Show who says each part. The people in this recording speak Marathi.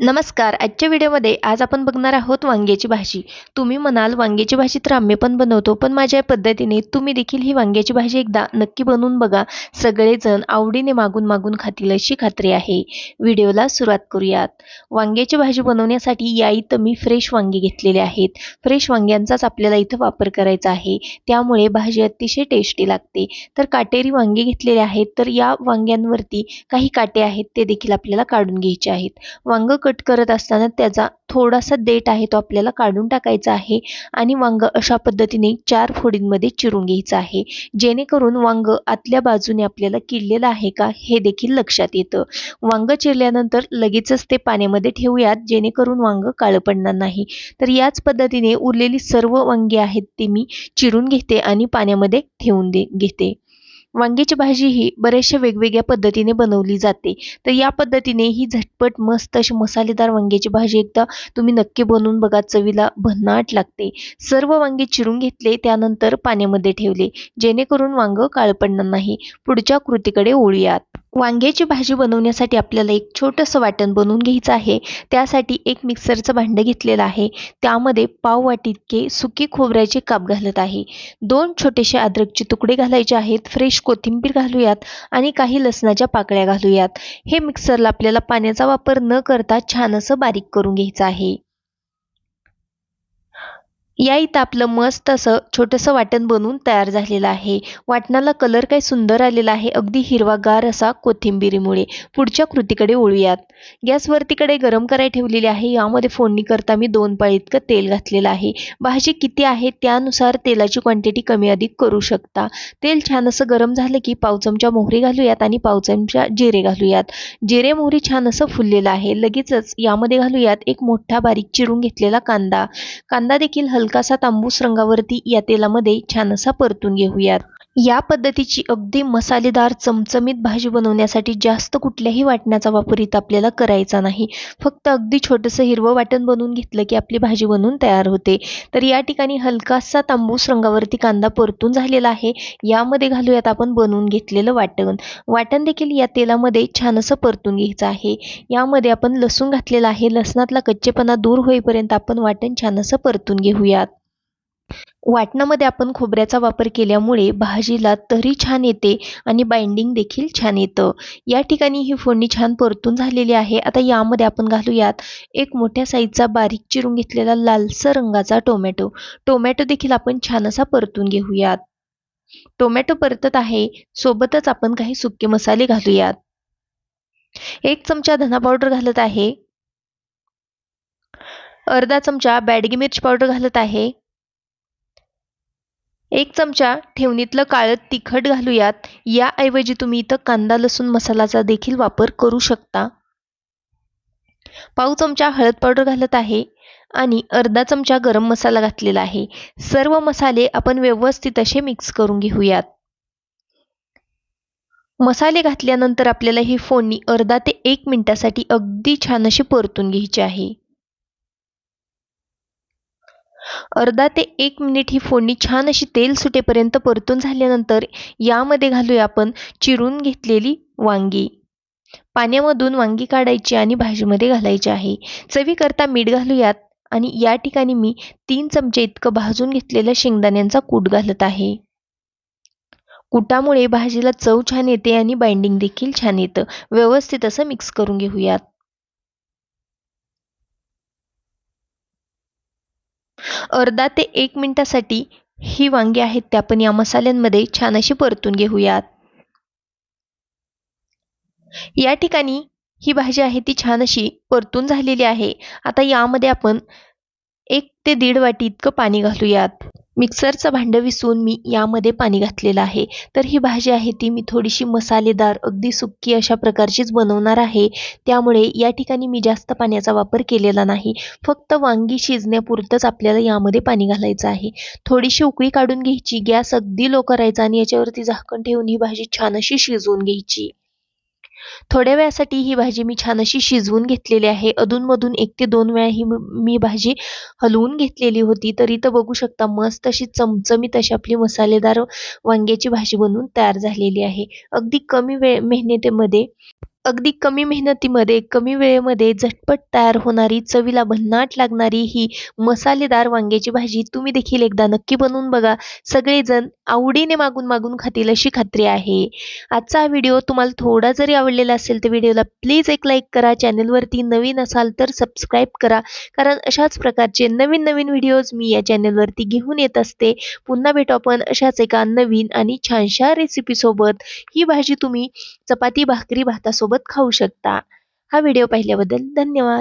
Speaker 1: नमस्कार. आजच्या व्हिडिओमध्ये आज आपण बघणार आहोत वांग्याची भाजी. तुम्ही म्हणाल वांग्याची भाजी तर आम्ही पण बनवतो पण माझ्या पद्धतीने तुम्ही देखील ही वांग्याची भाजी एकदा नक्की बनवून बघा. सगळेजण आवडीने मागून मागून खातील अशी खात्री आहे. व्हिडिओला सुरुवात करूयात. वांग्याची भाजी बनवण्यासाठी या इथं मी फ्रेश वांगे घेतलेले आहेत. फ्रेश वांग्यांचाच आपल्याला इथं वापर करायचा आहे. त्यामुळे भाजी अतिशय टेस्टी लागते. तर काटेरी वांगे घेतलेले आहेत तर या वांग्यांवरती काही काटे आहेत ते देखील आपल्याला काढून घ्यायचे आहेत. वांग कट करत असताना त्याचा थोडासा देठ आहे तो आपल्याला काढून टाकायचा आहे. आणि वांग अशा पद्धतीने चार फोडींमध्ये चिरून घ्यायचं आहे. जेणेकरून वांग आतल्या बाजूने आपल्याला किडलेलं आहे का हे देखील लक्षात येतं. वांग चिरल्यानंतर लगेचच ते पाण्यामध्ये ठेवूयात जेणेकरून वांग काळं पडणार नाही. तर याच पद्धतीने उरलेली सर्व वांगी आहेत ती मी चिरून घेते आणि पाण्यामध्ये ठेवून दे घेते. वांग्याची भाजी ही बऱ्याचशा वेगवेगळ्या पद्धतीने बनवली जाते. तर या पद्धतीने ही झटपट मस्त अशी मसालेदार वांग्याची भाजी एकदा तुम्ही नक्की बनवून बघा चवीला भन्नाट लागते. सर्व वांगे चिरून घेतले त्यानंतर पाण्यामध्ये ठेवले. जेणेकरून वांग काळ पडणार नाही. पुढच्या कृतीकडे ओळूयात वांग्याची भाजी बनवण्यासाठी आपल्याला एक छोटंसं वाटण बनवून घ्यायचं आहे. त्यासाठी एक मिक्सरचं भांडं घेतलेलं आहे. त्यामध्ये पाव वाटीतके सुकी खोबऱ्याचे काप घालत आहे. दोन छोटेसे अद्रकचे तुकडे घालायचे आहेत. फ्रेश कोथिंबीर घालूयात आणि काही लसणाच्या पाकळ्या घालूयात. हे मिक्सरला आपल्याला पाण्याचा वापर न करता छान असं बारीक करून घ्यायचं आहे. या इथं आपलं मस्त असं छोटंसं वाटण बनवून तयार झालेलं आहे. वाटणाला कलर काय सुंदर आलेला आहे अगदी हिरवागार असा कोथिंबिरीमुळे. पुढच्या कृतीकडे ओळूयात गॅसवरतीकडे गरम कराय ठेवलेली आहे. यामध्ये फोडणी करता मी दोन पाळी इतकं तेल घातलेलं आहे. भाजी किती आहे त्यानुसार तेलाची क्वांटिटी कमी अधिक करू शकता. तेल छान असं गरम झालं की पाव चमचा मोहरी घालूयात आणि पाव चमचा जिरे घालूयात. जिरे मोहरी छान असं फुललेलं आहे. लगेचच यामध्ये घालूयात एक मोठा बारीक चिरून घेतलेला कांदा. कांदा देखील हलकासा तांबूस रंगावरती या तेलामध्ये छान असा परतून घेऊयात. या पद्धतीची अगदी मसालेदार चमचमीत भाजी बनवण्यासाठी जास्त कुठल्याही वाटण्याचा वापर इथं आपल्याला करायचा नाही. फक्त अगदी छोटंसं हिरवं वाटण बनवून घेतलं की आपली भाजी बनवून तयार होते. तर या ठिकाणी हलकासा तांबूस रंगावरती कांदा परतून झालेला आहे. यामध्ये घालूयात आपण बनवून घेतलेलं वाटण. वाटण देखील या तेलामध्ये छान असं परतून घ्यायचं आहे. यामध्ये आपण लसूण घातलेला आहे. लसणातला कच्चेपणा दूर होईपर्यंत आपण वाटण छान असं परतून घेऊयात. वाटणामध्ये आपण खोबऱ्याचा वापर केल्यामुळे भाजीला तरी छान येते आणि बाइंडिंग देखील छान येतं. या ठिकाणी ही फोडणी छान परतून झालेली आहे. आता यामध्ये आपण घालूयात एक मोठ्या साईजचा बारीक चिरून घेतलेला लालसर रंगाचा टोमॅटो. टोमॅटो देखील आपण छान असा परतून घेऊयात. टोमॅटो परतत आहे सोबतच आपण काही सुके मसाले घालूयात. एक चमचा धना पावडर घालत आहे. अर्धा चमचा बॅडगी मिरची पावडर घालत आहे. एक चमचा ठेवणीतलं काळं तिखट घालूयात. याऐवजी तुम्ही इथं कांदा लसूण मसालाचा देखील वापर करू शकता. पाव चमचा हळद पावडर घालत आहे आणि अर्धा चमचा गरम मसाला घातलेला आहे. सर्व मसाले आपण व्यवस्थित असे मिक्स करून घेऊयात. मसाले घातल्यानंतर आपल्याला ही फोडणी अर्धा ते एक मिनिटासाठी अगदी छान अशी परतून घ्यायची आहे. अर्धा ते एक मिनिट ही फोडणी छान अशी तेल सुटेपर्यंत परतून झाल्यानंतर यामध्ये घालूया आपण चिरून घेतलेली वांगी. पाण्यामधून वांगी काढायची आणि भाजीमध्ये घालायची आहे. चवीकरता मीठ घालूयात आणि या ठिकाणी मी तीन चमचे इतकं भाजून घेतलेल्या शेंगदाण्यांचा कूट घालत आहे. कुटामुळे भाजीला चव छान येते आणि बाइंडिंग देखील छान येतं. व्यवस्थित असं मिक्स करून घेऊयात. अर्धा ते एक मिनटासाठी ही वांगी आहेत ते आपण या मसाल्यांमध्ये छान अशी परतून घेऊयात. या ठिकाणी ही भाजी आहे ती छान अशी परतून झालेली आहे. आता यामध्ये आपण एक ते दीड वाटी इतकं पाणी घालूयात. मिक्सरचं भांडं विसून मी यामध्ये पाणी घातलेलं आहे. तर ही भाजी आहे ती मी थोडीशी मसालेदार अगदी सुक्की अशा प्रकारचीच बनवणार आहे. त्यामुळे या ठिकाणी मी जास्त पाण्याचा वापर केलेला नाही. फक्त वांगी शिजण्यापुरतंच आपल्याला यामध्ये पाणी घालायचं आहे. थोडीशी उकळी काढून घ्यायची गॅस अगदी लो करायचा आणि याच्यावरती झाकण ठेवून ही भाजी छान अशी शिजवून घ्यायची. थोड्या वेळासाठी ही भाजी मी छान अशी शिजवून घेतलेली आहे. अधूनमधून एक ते दोन वेळा ही मी भाजी हलवून घेतलेली होती. तरी तर बघू शकता मस्त अशी चमचमीत अशी आपली मसालेदार वांग्याची भाजी बनवून तयार झालेली आहे. अगदी कमी वेळ मेहनतीमध्ये अगदी कमी मेहनतीमध्ये कमी वेळेमध्ये झटपट तयार होणारी चवीला भन्नाट लागणारी ही मसालेदार वांग्याची भाजी तुम्ही देखील एकदा नक्की बनवून बघा. सगळेजण आवडीने मागून मागून खातील अशी खात्री आहे. आजचा हा व्हिडिओ तुम्हाला थोडा जरी आवडलेला असेल तर व्हिडिओला प्लीज एक लाईक करा चॅनलवरती नवीन असाल तर सबस्क्राईब करा. कारण अशाच प्रकारचे नवीन नवीन व्हिडिओज मी या चॅनलवरती घेऊन येत असते. पुन्हा भेटू आपण अशाच एका नवीन आणि छानशा रेसिपीसोबत ही भाजी तुम्ही चपाती भाकरी भातासोबत खाऊ शकता. हा व्हिडिओ पाहिल्याबद्दल धन्यवाद.